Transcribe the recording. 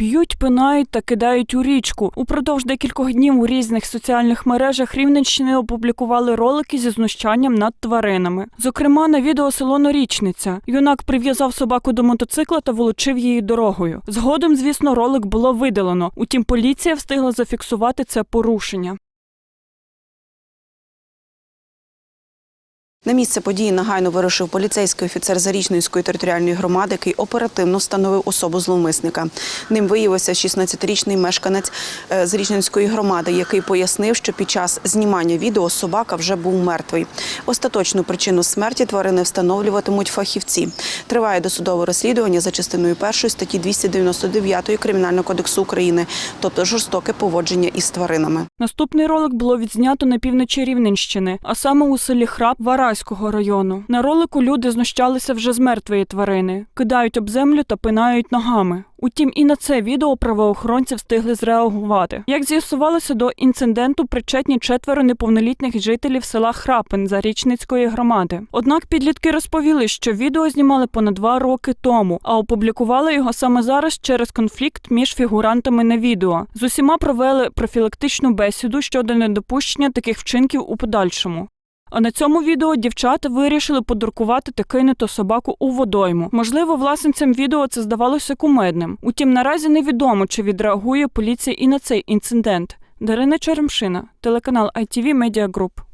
б'ють, пинають та кидають у річку. Упродовж декількох днів у різних соціальних мережах Рівненщини опублікували ролики зі знущанням над тваринами. Зокрема, на відео село Норічниця. Юнак прив'язав собаку до мотоцикла та волочив її дорогою. Згодом, звісно, ролик було видалено. Утім, поліція встигла зафіксувати це порушення. На місце події негайно вирушив поліцейський офіцер Зарічненської територіальної громади, який оперативно встановив особу зловмисника. Ним виявився 16-річний мешканець е, Зарічненської громади, який пояснив, що під час знімання відео собака вже був мертвий. Остаточну причину смерті тварини встановлюватимуть фахівці. Триває досудове розслідування за частиною першої статті 299 Кримінального кодексу України, тобто жорстоке поводження із тваринами. Наступний ролик було відзнято на півночі Рівненщини, а саме у селі Храб Вараського району. На ролику люди знущалися вже з мертвої тварини, кидають об землю та пинають ногами. Утім, і на це відео правоохоронці встигли зреагувати. Як з'ясувалося, до інциденту причетні четверо неповнолітніх жителів села Храпин Зарічницької громади. Однак підлітки розповіли, що відео знімали понад два роки тому, а опублікували його саме зараз через конфлікт між фігурантами на відео. З усіма провели профілактичну бесіду щодо недопущення таких вчинків у подальшому. А на цьому відео дівчата вирішили подуркувати та кинути собаку у водойму. Можливо, власницям відео це здавалося кумедним. Утім, наразі невідомо, чи відреагує поліція і на цей інцидент. Дарина Черемшина, телеканал ITV Media Group.